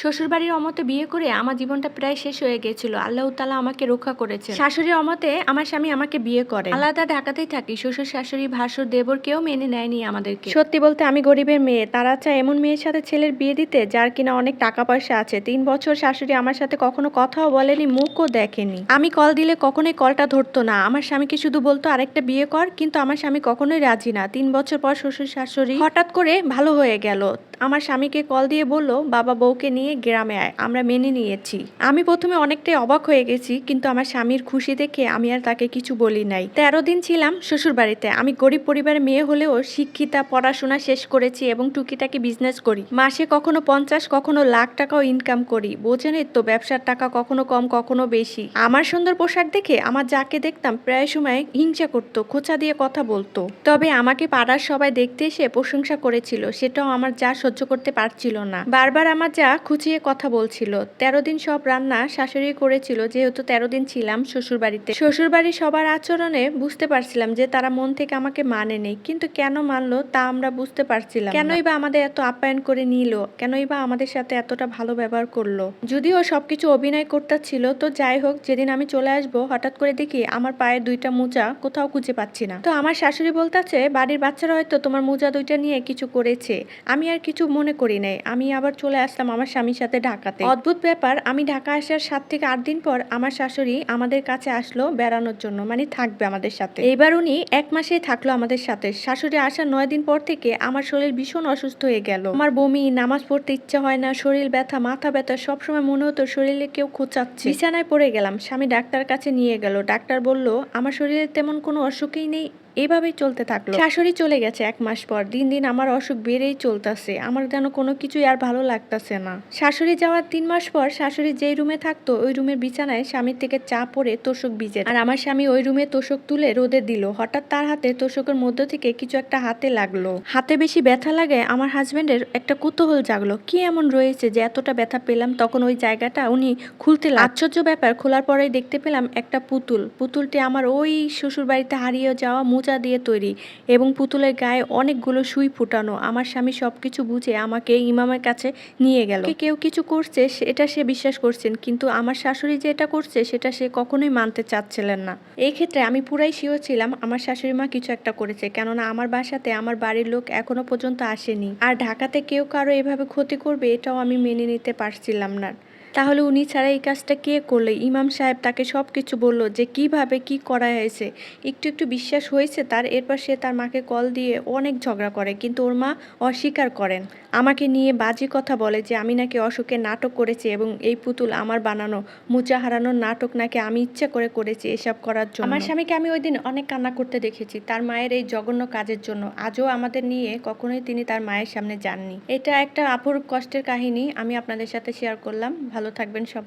শ্বশুরবাড়ির অমতে বিয়ে করে আমার জীবনটা প্রায় শেষ হয়ে গেছিল। আল্লাহ তালা আমাকে রক্ষা করেছে শাশুড়ির অমতে আমার স্বামী আমাকে বিয়ে করে আলাদা ঢাকাতেই থাকি। শ্বশুর, শাশুড়ি, ভাসুর, দেবর কেউ মেনে নেয়নি আমাদেরকে। সত্যি বলতে আমি গরিবের মেয়ে। তারা চায় এমন মেয়ের সাথে ছেলের বিয়ে দিতে যার কিনা অনেক টাকা পয়সা আছে। তিন বছর শাশুড়ি আমার সাথে কখনো কথাও বলেনি, মুখও দেখেনি। আমি কল দিলে কখনোই কলটা ধরতো না। আমার স্বামীকে শুধু বলতো, আরেকটা বিয়ে কর। কিন্তু আমার স্বামী কখনোই রাজি না। তিন বছর পর শ্বশুর, শাশুড়ি হঠাৎ করে ভালো হয়ে গেল। আমার স্বামীকে কল দিয়ে বলল, বাবা বউকে নিয়ে গ্রামে আয়, আমরা মেনে নিয়েছি। আমি প্রথমে অনেকটাই অবাক হয়ে গেছি, কিন্তু আমার স্বামীর খুশি দেখে আমি আর তাকে কিছু বলি নাই। তেরো দিন ছিলাম শ্বশুর বাড়িতে আমি গরিব পরিবারের মেয়ে হলেও শিক্ষিতা, পড়াশোনা শেষ করেছি এবং টুকিটাকি বিজনেস করি। মাসে কখনো পঞ্চাশ, কখনো লাখ টাকাও ইনকাম করি। বোঝেনই তো, ব্যবসার টাকা কখনো কম, কখনো বেশি। আমার সুন্দর পোশাক দেখে আমার যাকে দেখতাম প্রায় সময় হিংসা করতো, খোঁচা দিয়ে কথা বলতো। তবে আমাকে পাড়ার সবাই দেখতে এসে প্রশংসা করেছিল, সেটাও আমার যা সহ্য করতে পারছিল না। বারবার আমার যা খুঁচিয়ে কথা বলছিল। তেরো দিন সব রান্না শাশুড়ি করেছিল, যেহেতু তেরো দিন ছিলাম শ্বশুর বাড়িতে শ্বশুর বাড়ির সবার আচরণে বুঝতে পারছিলাম যে তারা মন থেকে আমাকে মানে নেই, কিন্তু কেন মানলো তা আমরা বুঝতে পারছিলাম কেনই বা আমাদের এত আপ্যায়ন করে নিল, কেনই বা আমাদের সাথে এতটা ভালো ব্যবহার করল। যদিও সবকিছু অভিনয় করতে ছিল তো যাই হোক, যেদিন আমি চলে আসব, হঠাৎ করে দেখি আমার পায়ের দুইটা মোজা কোথাও খুঁজে পাচ্ছি না। তো আমার শাশুড়ি বলতেছে, বাড়ির বাচ্চারা হয়তো তোমার মোজা দুইটা নিয়ে কিছু করেছে। আমি আর কিছু মনে করি নাই। আমি আবার চলে আসলাম আমার স্বামীর সাথে ঢাকাতে। অদ্ভুত ব্যাপার, আমি ঢাকা আসার সাত থেকে আট দিন পর আমার শাশুড়ি আমাদের কাছে আসলো বেড়ানোর জন্য মানে থাকবে আমাদের সাথে। এবার উনি এক মাসেই থাকল আমাদের সাথে। শাশুড়ি আসার নয় দিন পর থেকে আমার শরীর ভীষণ অসুস্থ হয়ে গেল। আমার বমি, নামাজ পড়তে ইচ্ছা হয় না, শরীর ব্যথা, মাথা ব্যথা, সবসময় মনে হতো শরীরে কেউ খোঁচাচ্ছে। বিছানায় পড়ে গেলাম, স্বামী ডাক্তার কাছে নিয়ে গেল। ডাক্তার বলল, আমার শরীরে তেমন কোনো অসুখই নেই। এভাবেই চলতে থাকল। শাশুড়ি চলে গেছে এক মাস পর। দিন দিন আমার অসুখ বেড়েই চলতেছে। আমার যেন কোনো কিছুই আর ভালো লাগতেছে না। শাশুড়ি যাওয়ার তিন মাস পর শাশুড়ি যেই রুমে থাকতো, ওই রুমের বিছানায় স্বামীর থেকে চা পড়ে তোষক ভিজে আর আমার স্বামী ওই রুমে তোষক তুলে রোদে দিল। হঠাৎ তার হাতে তোষকের মধ্য থেকে কিছু একটা হাতে লাগল। হাতে বেশি ব্যথা লাগে আমার হাজবেন্ডের একটা কুতূহল জাগলো। কি এমন রয়েছে যে এতটা ব্যথা পেলাম? তখন ওই জায়গাটা উনি খুলতে আশ্চর্য ব্যাপার, খোলার পরেই দেখতে পেলাম একটা পুতুল। পুতুলটি আমার ওই শ্বশুর বাড়িতে হারিয়ে যাওয়া মোজা দিয়ে তৈরি এবং পুতুলের গায়ে অনেকগুলো সুই ফুটানো। আমার স্বামী সবকিছু বুঝে আমাকে ইমামের কাছে নিয়ে গেল। কেউ কিছু করছে, সেটা সে বিশ্বাস করছেন, কিন্তু আমার শাশুড়ি যে এটা করছে, সেটা সে কখনোই মানতে চাচ্ছিলেন না। এই ক্ষেত্রে আমি পুরাই শিওর ছিলাম আমার শাশুড়ি মা কিছু একটা করেছে, কেননা আমার বাসাতে আমার বাড়ির লোক এখনও পর্যন্ত আসেনি। আর ঢাকাতে কেউ কারও এভাবে ক্ষতি করবে, এটাও আমি মেনে নিতে পারছিলাম না। তাহলে উনি ছাড়া এই কাজটা কে করলে? ইমাম সাহেব তাকে সব কিছু বলল যে, কীভাবে কি করা হয়েছে? একটু একটু বিশ্বাস হয়েছে তার, এরপর সে তার মাকে কল দিয়ে অনেক ঝগড়া করে, কিন্তু ওর মা অস্বীকার করেন। আমাকে নিয়ে বাজে কথা বলে যে, আমি নাকি অসুখে নাটক করেছি এবং এই পুতুল আমার বানানো মুচা হারানোর নাটক নাকি আমি ইচ্ছা করে করেছি এসব করার জন্য। আমার স্বামীকে আমি ওই দিন অনেক কান্না করতে দেখেছি, তার মায়ের এই জঘন্য কাজের জন্য। আজও আমাদের নিয়ে কখনোই তিনি তার মায়ের সামনে যাননি। এটা একটা আপুর কষ্টের কাহিনী, আমি আপনাদের সাথে শেয়ার করলাম। ভালো থাকবেন সবাই।